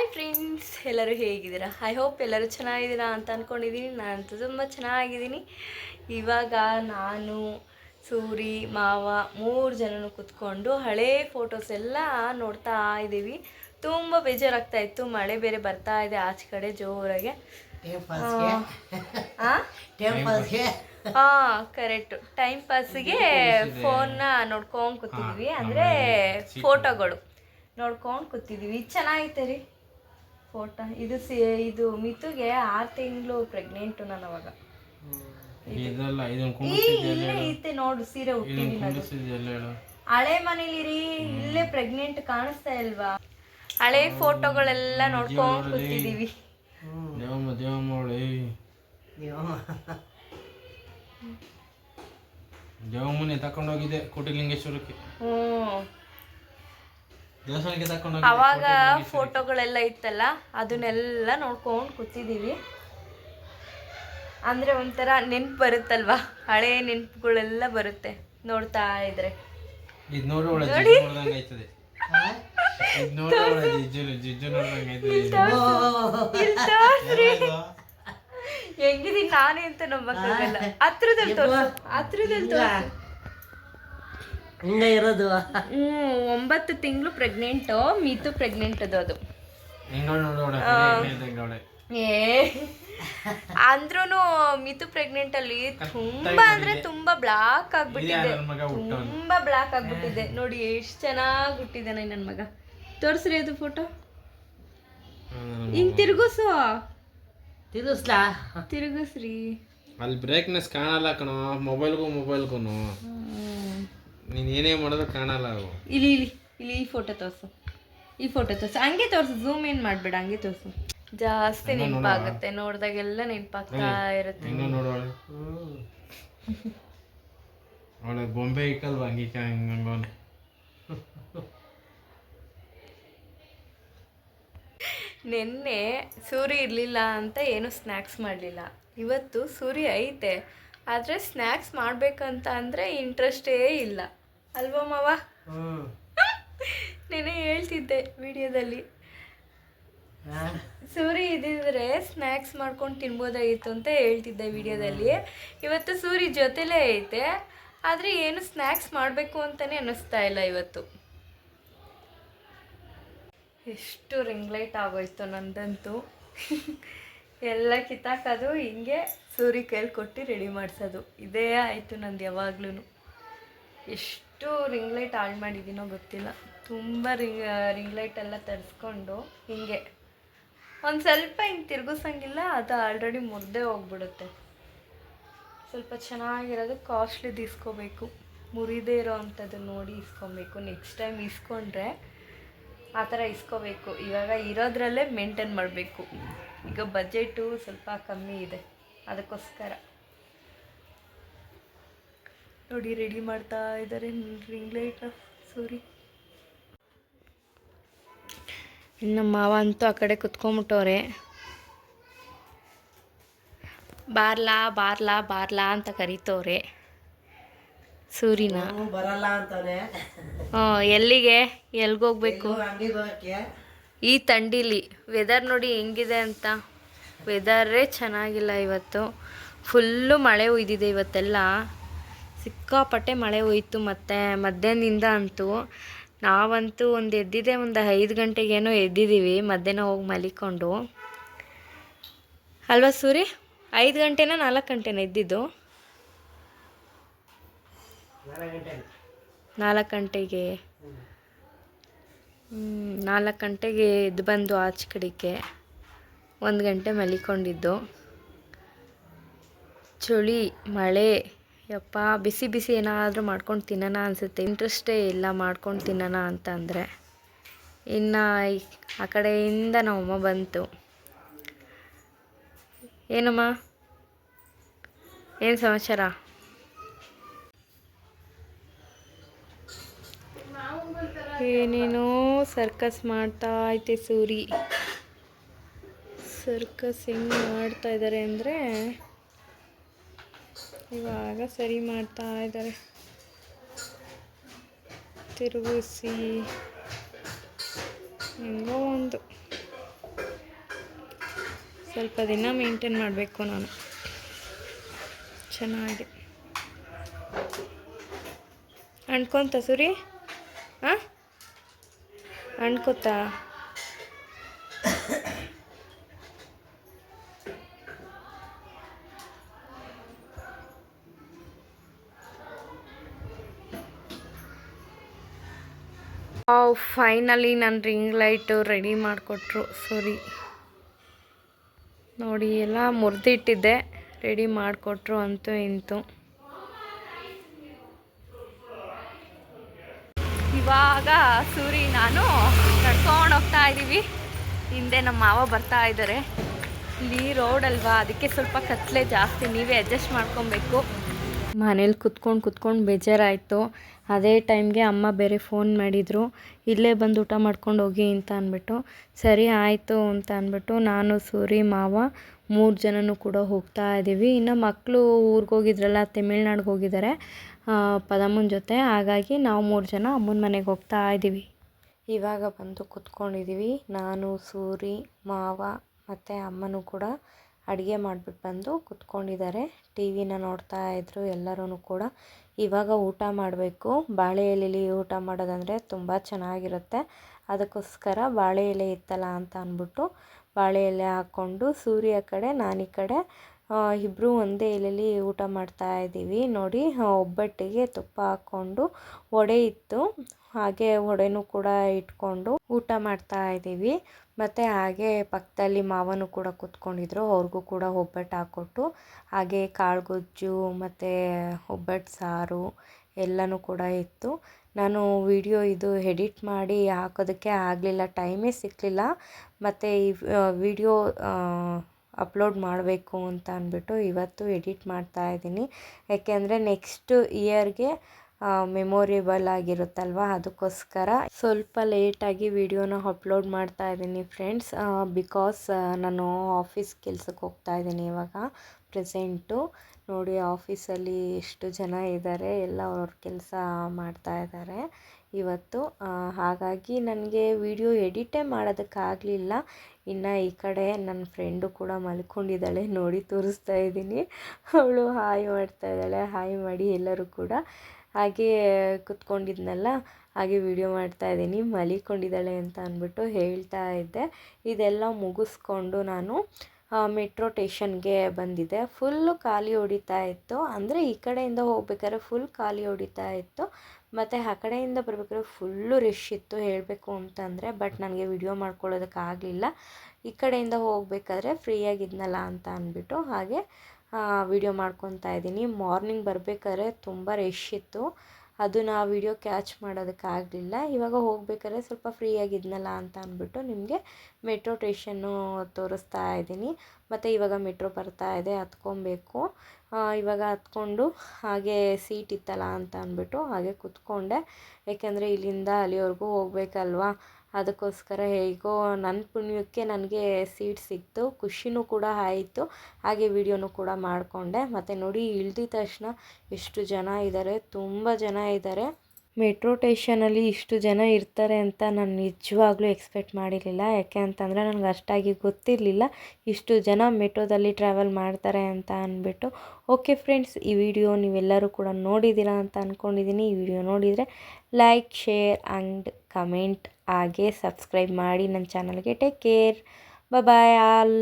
Hi friends ಎಲ್ಲರೂ ಹೇಗಿದ್ದೀರಾ? I hope ಎಲ್ಲರೂ ಚೆನ್ನಾಗಿದ್ದೀರಾ ಅಂತ ಅಂದ್ಕೊಂಡಿದ್ದೀನಿ ನಾನಂತೂ ತುಂಬ ಚೆನ್ನಾಗಿದ್ದೀನಿ. ಇವಾಗ ನಾನು ಸೂರಿ ಮಾವ ಮೂರು ಜನನು ಕುತ್ಕೊಂಡು ಹಳೇ ಫೋಟೋಸ್ ಎಲ್ಲ ನೋಡ್ತಾ ಇದ್ದೀವಿ. ತುಂಬ ಬೇಜಾರಾಗ್ತಾ ಇತ್ತು. ಮಳೆ ಬೇರೆ ಬರ್ತಾ ಇದೆ ಆಚೆ ಕಡೆ ಜೋರಾಗೆ. ಹಾಂ ಕರೆಕ್ಟು ಟೈಮ್ ಪಾಸಿಗೆ ಫೋನ್ನ ನೋಡ್ಕೊಂಡು ಕೂತಿದ್ವಿ. ಅಂದರೆ ಫೋಟೋಗಳು ನೋಡ್ಕೊಂಡು ಕೂತಿದ್ವಿ. ಚೆನ್ನಾಗಿತ್ತು ಚೆನ್ನಾಗೈತೆ ರೀ? ಫೋಟೋ. ಇದು ಸಿ ಇದು ಮಿತುಗೆ ಆರು ತಿಂಗಳು ಪ್ರೆಗ್ನೆಂಟು ನಾನು ಅವಾಗ. ಈ ಇಲ್ಲೇ ಐತೆ ನೋಡು ಸೀರೆ ಹುಟ್ಟಿದೀನಿ ಅದು ಹಳೆ ಮನೇಲಿರಿ ಇಲ್ಲೇ ಪ್ರೆಗ್ನೆಂಟ್ ಕಾಣಿಸ್ತಾ ಇಲ್ವಾ? ಹಳೆ ಫೋಟೋಗಳೆಲ್ಲ ನೋಡ್ಕೊಂಡು ಕೂತಿದೀವಿ. ದೇವಮ್ಮ ದೇವಮ್ಮ. ಅವಳು ದೇವಮ್ಮನೆ ತಕೊಂಡೋಗಿದೆ ಕೋಟಿಲಿಂಗೇಶ್ವರಕ್ಕೆ. ಹ್ಞೂ ಅವಾಗ ಫೋಟೋಗಳೆಲ್ಲ ಇತ್ತಲ್ಲ ಅದನ್ನೆಲ್ಲ ನೋಡ್ಕೊಂಡು ಕೂತಿದ್ದೀವಿ ಅಂದ್ರೆ ಒಂಥರ ನೆನ್ಪು ಬರುತ್ತಲ್ವಾ? ಹಳೆ ನೆನ್ಪುಗಳೆಲ್ಲ ಬರುತ್ತೆ ನೋಡ್ತಾ ಇದ್ರೆ. ಇದು ನೋಡಿ ಒಳ್ಳೆ ಜಿಜ್ಜು ನೋಡ್ದಂಗೆ ಆಯ್ತದೆ. ಇದು ನೋಡಿ ಒಳ್ಳೆ ಜಿಜ್ಜು ಜಿಜ್ಜು ನೋಡ್ದಂಗೆ ಆಯ್ತದೆ. ಇಲ್ಲ್ ತೋರ್ಸ್ರಿ. ಹೆಂಗಿದೀನಿ ನಾನೇ ಅಂತ ನಮ್ಮ ಹತ್ರದಲ್ಲಿ ತೋರ್ಸು. ಹತ್ರದಲ್ಲಿ ತೋರ್ಸು. ಹಿಂಗೆ ಇರೋದು? ಹ್ಮ್ ಒಂಬತ್ತು ತಿಂಗಳು ಪ್ರೆಗ್ನೆಂಟ್ ಮೀತು ಪ್ರೆಗ್ನೆಂಟ್ ಅದು ಅದು. ಏ ಅಂದ್ರೂ ಮಿತು ಪ್ರೆಗ್ನೆಂಟ್ ಅಲ್ಲಿ ತುಂಬಾ ಅಂದ್ರೆ ತುಂಬಾ ಬ್ಲಾಕ್ ಆಗ್ಬಿಟ್ಟಿದೆ. ನನ್ನ ಮಗ ಹುಟ್ಟವನು ತುಂಬಾ ಬ್ಲಾಕ್ ಆಗ್ಬಿಟ್ಟಿದೆ. ನೋಡಿ ಎಷ್ಟ್ ಚೆನ್ನಾಗಿ ಹುಟ್ಟಿದ್ದಾನೆ ನನ್ ಮಗ. ತೋರ್ಸ್ರಿ ಅದು ಫೋಟೋ ಹಿಂಗ್ ತಿರುಗಿಸು. ತಿರುಗಿಸ್ಲಾ? ತಿರುಗಿಸ್ರಿ. ಅಲ್ಲಿ ಬ್ರೇಕ್ನೆಸ್ ಕಾಣಲ್ಲ ಕಣೋ. ಮೊಬೈಲ್ಗೂ ಮೊಬೈಲ್ಗೂ ನೀನು ಏನೇ ಮಾಡಿದ್ರು ಕಾಣಲ್ಲ ಅವು. ಇಲ್ಲಿ ಇಲ್ಲಿ ಇಲ್ಲಿ ಈ ಫೋಟೋ ತೋರ್ಸು. ಈ ಫೋಟೋ ತೋರ್ಸು. ಹಂಗೆ ತೋರ್ಸು ಝೂಮ್ ಏನ್ ಮಾಡಬೇಡ ಹಂಗೆ ತೋರ್ಸು. ಜಾಸ್ತಿ ನೆನಪಾಗುತ್ತೆ ನೋಡಿದಾಗೆಲ್ಲ ನೆನಪಾಗ್ತಾ ಇರುತ್ತೆ. ಹೆಂಗ ನೋಡೋಣ ಅವಳೆ. ಬೊಂಬೆ ಇಕ್ಕಲ್ವಾ ಹಂಗಿಕ ಹಂಗಂಗೋನೆ ನಿನ್ನೆ ಸೂರಿ ಇರಲಿಲ್ಲ ಅಂತ ಏನು ಸ್ನ್ಯಾಕ್ಸ್ ಮಾಡಲಿಲ್ಲ. ಇವತ್ತು ಸೂರಿ ಐತೆ. ಆದರೆ ಸ್ನ್ಯಾಕ್ಸ್ ಮಾಡಬೇಕಂತ ಅಂದರೆ ಇಂಟ್ರೆಸ್ಟೇ ಇಲ್ಲ. ಅಲ್ವಾ ಮಾವ? ನೆನೆ ಹೇಳ್ತಿದ್ದೆ ವಿಡಿಯೋದಲ್ಲಿ. ಸೂರಿ ಇದ್ದಿದ್ರೆ ಸ್ನ್ಯಾಕ್ಸ್ ಮಾಡ್ಕೊಂಡು ತಿನ್ಬೋದಾಗಿತ್ತು ಅಂತ ಹೇಳ್ತಿದ್ದೆ ವಿಡಿಯೋದಲ್ಲಿ. ಇವತ್ತು ಸೂರಿ ಜೊತೆಲೇ ಐತೆ. ಆದರೆ ಏನು ಸ್ನ್ಯಾಕ್ಸ್ ಮಾಡಬೇಕು ಅಂತಲೇ ಅನ್ನಿಸ್ತಾ ಇಲ್ಲ ಇವತ್ತು. ಎಷ್ಟು ರಿಂಗ್ ಲೈಟ್ ಆಗೋಯ್ತು ನಂದಂತೂ. ಎಲ್ಲ ಕಿತ್ತಾಕೋದು ಹಿಂಗೆ ಸೂರಿ ಕೈಲಿ ಕೊಟ್ಟು ರೆಡಿ ಮಾಡಿಸೋದು. ಇದೇ ಆಯಿತು ನಂದು ಯಾವಾಗ್ಲೂ ಎಷ್ಟು ರಿಂಗ್ ಲೈಟ್ ಹಾಳು ಮಾಡಿದ್ದೀನೋ ಗೊತ್ತಿಲ್ಲ. ತುಂಬ ರಿಂಗ್ ರಿಂಗ್ ಲೈಟ್ ಎಲ್ಲ ತರಿಸ್ಕೊಂಡು ಹಿಂಗೆ. ಒಂದು ಸ್ವಲ್ಪ ಹಿಂಗೆ ತಿರ್ಗಿಸಂಗಿಲ್ಲ, ಅದು ಆಲ್ರೆಡಿ ಮುರಿದೇ ಹೋಗ್ಬಿಡುತ್ತೆ. ಸ್ವಲ್ಪ ಚೆನ್ನಾಗಿರೋದು ಕಾಸ್ಟ್ಲಿ ಇಸ್ಕೋಬೇಕು ಮುರಿದೇ ಇರೋ ಅಂಥದ್ದು ನೋಡಿ ಇಸ್ಕೊಬೇಕು. ನೆಕ್ಸ್ಟ್ ಟೈಮ್ ಇಸ್ಕೊಂಡ್ರೆ ಆ ಥರ ಇಸ್ಕೋಬೇಕು. ಇವಾಗ ಇರೋದ್ರಲ್ಲೇ ಮೇಂಟೈನ್ ಮಾಡಬೇಕು. ಈಗ ಬಜೆಟು ಸ್ವಲ್ಪ ಕಮ್ಮಿ ಇದೆ. ಅದಕ್ಕೋಸ್ಕರ. ನೋಡಿ ರೆಡಿ ಮಾಡ್ತಾ ಇದ್ದಾರೆ ರಿಂಗ್ ಲೈಟ್ ಸೋರಿ. ನಮ್ಮ ಮಾವ ಅಂತೂ ಆ ಕಡೆ ಕುತ್ಕೊಂಬಿಟ್ಟವ್ರೆ ಬಾರ್ಲಾ ಬಾರ್ಲಾ ಬಾರ್ಲಾ ಅಂತ ಕರೀತವ್ರೆ. ಸೂರಿನ. ಬರಲ್ಲ ಅಂತಾನೆ. ಹ್ಞೂ ಎಲ್ಲಿಗೆ? ಎಲ್ಗೋಗ್ಬೇಕು? ಈ ಥಂಡಿಲಿ ವೆದರ್ ನೋಡಿ ಹೆಂಗಿದೆ ಅಂತ. ವೆದರೇ ಚೆನ್ನಾಗಿಲ್ಲ ಇವತ್ತು. ಫುಲ್ಲು ಮಳೆ ಉಯ್ದಿದೆ ಇವತ್ತೆಲ್ಲ. ಸಿಕ್ಕಾಪಟ್ಟೆ ಮಳೆ ಹೋಯಿತು ಮತ್ತು ಮಧ್ಯಾಹ್ನದಿಂದ ಅಂತೂ ನಾವಂತೂ ಒಂದು ಎದ್ದಿದೆ ಒಂದು ಐದು ಗಂಟೆಗೇನೋ ಎದ್ದಿದ್ದೀವಿ, ಮಧ್ಯಾಹ್ನ ಹೋಗಿ ಮಲಿಕೊಂಡು. ಅಲ್ವಾ ಸೂರಿ? ಐದು ಗಂಟೆನ ನಾಲ್ಕು ಗಂಟೆನ ಎದ್ದಿದ್ದು? ನಾಲ್ಕು ಗಂಟೆ ನಾಲ್ಕು ಗಂಟೆಗೆ ನಾಲ್ಕು ಗಂಟೆಗೆ ಎದ್ದು ಬಂದು ಆಚೆ ಕಡೆಗೆ ಒಂದು ಗಂಟೆ ಮಲಿಕೊಂಡಿದ್ದು. ಚಳಿ, ಮಳೆ ಯಪ್ಪ, ಬಿಸಿ ಬಿಸಿ ಏನಾದರೂ ಮಾಡ್ಕೊಂಡು ತಿನ್ನೋಣ ಅನಿಸುತ್ತೆ. ಇಂಟ್ರೆಸ್ಟೇ ಇಲ್ಲ ಮಾಡ್ಕೊಂಡು ತಿನ್ನೋಣ ಅಂತ ಅಂದರೆ ಇನ್ನು ಆ ಕಡೆಯಿಂದ ನಮ್ಮಮ್ಮ ಬಂತು. ಏನಮ್ಮ? ಏನು ಸಮಾಚಾರ? ಏನೇನೋ ಸರ್ಕಸ್ ಮಾಡ್ತಾ ಐತೆ ಸೂರಿ. ಸರ್ಕಸ್ ಹೆಂಗೆ ಮಾಡ್ತಾ ಇದ್ದಾರೆ ಅಂದರೆ ಇವಾಗ ಸರಿ ಮಾಡ್ತಾ ಇದ್ದಾರೆ. ತಿರುಗಿಸಿ ಹೆಂಗೋ ಒಂದು. ಸ್ವಲ್ಪ ದಿನ ಮೇಂಟೈನ್ ಮಾಡಬೇಕು ನಾನು. ಚೆನ್ನಾಗಿ. ಅಂಟ್ಕೊಂತ ಸುರಿ? ಹಾಂ ಅಂಟ್ಕೊತಾ? ಫೈನಲಿ ನನ್ನ ರಿಂಗ್ ಲೈಟು ರೆಡಿ ಮಾಡಿಕೊಟ್ರು. ಸಾರಿ. ನೋಡಿ, ಎಲ್ಲ ಮುರಿದಿಟ್ಟಿದ್ದೆ. ರೆಡಿ ಮಾಡಿಕೊಟ್ರು ಅಂತೂ ಇಂತು. ಇವಾಗ ಸೂರಿ ನಾನು ನಡ್ಕೊಂಡು ಹೋಗ್ತಾ ಇದ್ದೀವಿ ಹಿಂದೆ ನಮ್ಮ ಮಾವ ಬರ್ತಾ ಇದ್ದಾರೆ ಇಲ್ಲಿ ರೋಡ್ ಅಲ್ವಾ? ಅದಕ್ಕೆ ಸ್ವಲ್ಪ ಕತ್ತಲೆ ಜಾಸ್ತಿ. ನೀವೇ ಅಡ್ಜಸ್ಟ್ ಮಾಡ್ಕೊಬೇಕು. ಮನೇಲಿ ಕುತ್ಕೊಂಡು ಕುತ್ಕೊಂಡು ಬೇಜಾರಾಯಿತು. ಅದೇ ಟೈಮ್ಗೆ ಅಮ್ಮ ಬೇರೆ ಫೋನ್ ಮಾಡಿದರು. ಇಲ್ಲೇ ಬಂದು ಊಟ ಮಾಡ್ಕೊಂಡು ಹೋಗಿ ಅಂತ ಅಂದ್ಬಿಟ್ಟು, ಸರಿ ಆಯಿತು ಅಂತ ಅಂದ್ಬಿಟ್ಟು ನಾನು, ಸೂರಿ, ಮಾವ ಮೂರು ಜನನೂ ಕೂಡ ಹೋಗ್ತಾ ಇದ್ದೀವಿ ಇನ್ನು ಮಕ್ಕಳು ಊರಿಗೆ ಹೋಗಿದ್ರಲ್ಲ, ತಮಿಳ್ನಾಡಿಗೆ ಹೋಗಿದ್ದಾರೆ ಪದಮ್ಮನ ಜೊತೆ. ಹಾಗಾಗಿ ನಾವು ಮೂರು ಜನ ಅಮ್ಮನ ಮನೆಗೆ ಹೋಗ್ತಾ ಇದ್ದೀವಿ ಇವಾಗ ಬಂದು ಕುತ್ಕೊಂಡಿದ್ದೀವಿ ನಾನು, ಸೂರಿ, ಮಾವ ಮತ್ತು ಅಮ್ಮನೂ ಕೂಡ ಅಡುಗೆ ಮಾಡಿಬಿಟ್ಟು ಬಂದು ಕುತ್ಕೊಂಡಿದ್ದಾರೆ. ಟಿ ವಿನ ನೋಡ್ತಾ ಇದ್ದರು ಎಲ್ಲರೂ ಕೂಡ. ಇವಾಗ ಊಟ ಮಾಡಬೇಕು. ಬಾಳೆ ಎಲೆಲಿ ಊಟ ಮಾಡೋದಂದರೆ ತುಂಬ ಚೆನ್ನಾಗಿರುತ್ತೆ. ಅದಕ್ಕೋಸ್ಕರ ಬಾಳೆ ಎಲೆ ಇತ್ತಲ್ಲ ಅಂತ ಅಂದ್ಬಿಟ್ಟು ಬಾಳೆ ಎಲೆ ಹಾಕ್ಕೊಂಡು ಸೂರ್ಯ ಕಡೆ, ನಾನು ಈ ಕಡೆ ಇಬ್ಬರು ಒಂದೇ ಎಲೆಲಿ ಊಟ ಮಾಡ್ತಾ ಇದ್ದೀವಿ. ನೋಡಿ ಒಬ್ಬಟ್ಟಿಗೆ ತುಪ್ಪ ಹಾಕ್ಕೊಂಡು ವಡೆ ಇತ್ತು. ಹಾಗೆ ವಡೆನೂ ಕೂಡ ಇಟ್ಕೊಂಡು ಊಟ ಮಾಡ್ತಾ ಇದ್ದೀವಿ. ಮತ್ತು ಹಾಗೆ ಪಕ್ಕದಲ್ಲಿ ಮಾವನು ಕೂಡ ಕೂತ್ಕೊಂಡಿದ್ರು, ಅವ್ರಿಗೂ ಕೂಡ ಒಬ್ಬಟ್ಟು ಹಾಕ್ಕೊಟ್ಟು ಹಾಗೆ ಕಾಳು ಗೊಜ್ಜು ಮತ್ತು ಒಬ್ಬಟ್ಟು ಸಾರು ಎಲ್ಲನೂ ಕೂಡ ಇತ್ತು. ನಾನು ವಿಡಿಯೋ ಇದು ಎಡಿಟ್ ಮಾಡಿ ಹಾಕೋದಕ್ಕೆ ಆಗಲಿಲ್ಲ, ಟೈಮೇ ಸಿಕ್ಕಲಿಲ್ಲ ಮತ್ತು ಈ ವಿಡಿಯೋ ಅಪ್ಲೋಡ್ ಮಾಡಬೇಕು ಅಂತ ಅಂದ್ಬಿಟ್ಟು ಇವತ್ತು ಎಡಿಟ್ ಮಾಡ್ತಾ ಇದ್ದೀನಿ. ಯಾಕೆಂದರೆ ನೆಕ್ಸ್ಟ್ ಇಯರ್ಗೆ ಮೆಮೊರೇಬಲ್ ಆಗಿರುತ್ತಲ್ವ? ಅದಕ್ಕೋಸ್ಕರ ಸ್ವಲ್ಪ ಲೇಟಾಗಿ ವಿಡಿಯೋನ ಅಪ್ಲೋಡ್ ಮಾಡ್ತಾ ಇದ್ದೀನಿ ಫ್ರೆಂಡ್ಸ್ ಬಿಕಾಸ್ ನಾನು ಆಫೀಸ್ ಕೆಲ್ಸಕ್ಕೆ ಹೋಗ್ತಾ ಇದ್ದೀನಿ ಇವಾಗ ಪ್ರೆಸೆಂಟು ನೋಡಿ ಆಫೀಸಲ್ಲಿ ಎಷ್ಟು ಜನ ಇದ್ದಾರೆ ಎಲ್ಲ ಅವ್ರ ಕೆಲಸ ಮಾಡ್ತಾ ಇದ್ದಾರೆ ಇವತ್ತು. ಹಾಗಾಗಿ ನನಗೆ ವಿಡಿಯೋ ಎಡಿಟೇ ಮಾಡೋದಕ್ಕಾಗಲಿಲ್ಲ ಇನ್ನು ಈ ಕಡೆ ನನ್ನ ಫ್ರೆಂಡು ಕೂಡ ಮಲ್ಕೊಂಡಿದ್ದಾಳೆ, ನೋಡಿ ತೋರಿಸ್ತಾ ಇದ್ದೀನಿ. ಅವಳು ಹಾಯ್ ಮಾಡ್ತಾ ಇದ್ದಾಳೆ, ಹಾಯ್ ಮಾಡಿ ಎಲ್ಲರೂ ಕೂಡ. ಹಾಗೆ ಕುತ್ಕೊಂಡಿದ್ನಲ್ಲ, ಹಾಗೆ ವಿಡಿಯೋ ಮಾಡ್ತಾ ಇದ್ದೀನಿ. ಮಲಿಕೊಂಡಿದ್ದಾಳೆ ಅಂತ ಅಂದ್ಬಿಟ್ಟು ಹೇಳ್ತಾ ಇದ್ದೆ. ಇದೆಲ್ಲ ಮುಗಿಸ್ಕೊಂಡು ನಾನು ಮೆಟ್ರೋ ಟೇಷನ್ಗೆ ಬಂದಿದ್ದೆ. ಫುಲ್ಲು ಖಾಲಿ ಹೊಡಿತಾ ಇತ್ತು. ಅಂದರೆ ಈ ಕಡೆಯಿಂದ ಹೋಗ್ಬೇಕಾದ್ರೆ ಫುಲ್ ಖಾಲಿ ಹೊಡಿತಾ ಇತ್ತು. ಮತ್ತು ಆ ಕಡೆಯಿಂದ ಬರ್ಬೇಕಾದ್ರೆ ಫುಲ್ಲು ರಶ್ ಇತ್ತು ಹೇಳಬೇಕು ಅಂತಂದರೆ ಬಟ್ ನನಗೆ ವಿಡಿಯೋ ಮಾಡ್ಕೊಳ್ಳೋದಕ್ಕಾಗಲಿಲ್ಲ. ಈ ಕಡೆಯಿಂದ ಹೋಗಬೇಕಾದ್ರೆ ಫ್ರೀಯಾಗಿದ್ನಲ್ಲ ಅಂತ ಅಂದ್ಬಿಟ್ಟು ಹಾಗೆ ವಿಡಿಯೋ ಮಾಡ್ಕೊತಾ ಇದ್ದೀನಿ. ಮಾರ್ನಿಂಗ್ ಬರಬೇಕಾದ್ರೆ ತುಂಬ ರಶ್ ಇತ್ತು. ಅದು ಆ ವಿಡಿಯೋ ಕ್ಯಾಚ್ ಮಾಡೋದಕ್ಕಾಗಲಿಲ್ಲ ಇವಾಗ ಹೋಗ್ಬೇಕಾದ್ರೆ ಸ್ವಲ್ಪ ಫ್ರೀ ಆಗಿದ್ನಲ್ಲ ಅಂತ ಅಂದ್ಬಿಟ್ಟು ನಿಮಗೆ ಮೆಟ್ರೋ ಟೇಷನ್ನು ತೋರಿಸ್ತಾ ಇದ್ದೀನಿ. ಮತ್ತು ಇವಾಗ ಮೆಟ್ರೋ ಬರ್ತಾ ಇದೆ, ಹತ್ಕೊಬೇಕು. ಇವಾಗ ಹತ್ಕೊಂಡು ಹಾಗೆ ಸೀಟ್ ಇತ್ತಲ್ಲ ಅಂತ ಅಂದ್ಬಿಟ್ಟು ಹಾಗೆ ಕುತ್ಕೊಂಡೆ. ಏಕೆಂದರೆ ಇಲ್ಲಿಂದ ಅಲ್ಲಿವರೆಗೂ ಹೋಗ್ಬೇಕಲ್ವಾ? ಅದಕ್ಕೋಸ್ಕರ ಹೇಗೋ ನನ್ನ ಪುಣ್ಯಕ್ಕೆ ನನಗೆ ಸೀಟ್ ಸಿಕ್ತು, ಖುಷಿನೂ ಕೂಡ ಆಯಿತು. ಹಾಗೆ ವಿಡಿಯೋನೂ ಕೂಡ ಮಾಡಿಕೊಂಡೆ. ಮತ್ತು ನೋಡಿ ಇಳ್ದಿದ ತಕ್ಷಣ ಎಷ್ಟು ಜನ ಇದ್ದಾರೆ ತುಂಬ ಜನ ಇದ್ದಾರೆ ಮೆಟ್ರೋ ಟೇಷನಲ್ಲಿ ಇಷ್ಟು ಜನ ಇರ್ತಾರೆ ಅಂತ ನಾನು ನಿಜವಾಗ್ಲೂ ಎಕ್ಸ್ಪೆಕ್ಟ್ ಮಾಡಿರಲಿಲ್ಲ. ಯಾಕೆ ಅಂತಂದರೆ ನನಗೆ ಅಷ್ಟಾಗಿ ಗೊತ್ತಿರಲಿಲ್ಲ. ಇಷ್ಟು ಜನ ಮೆಟ್ರೋದಲ್ಲಿ ಟ್ರಾವೆಲ್ ಮಾಡ್ತಾರೆ ಅಂತ ಅಂದ್ಬಿಟ್ಟು. ಓಕೆ ಫ್ರೆಂಡ್ಸ್ ಈ ವಿಡಿಯೋ ನೀವೆಲ್ಲರೂ ಕೂಡ ನೋಡಿದ್ದೀರಾ ಅಂತ ಅಂದ್ಕೊಂಡಿದ್ದೀನಿ ಈ ವಿಡಿಯೋ ನೋಡಿದರೆ ಲೈಕ್ ಶೇರ್ ಆ್ಯಂಡ್ ಕಮೆಂಟ್ ಹಾಗೆ ಸಬ್ಸ್ಕ್ರೈಬ್ ಮಾಡಿ ನನ್ನ ಚಾನಲ್ಗೆ ಟೇಕ್ ಕೇರ್ ಬಾಯ್ ಆಲ್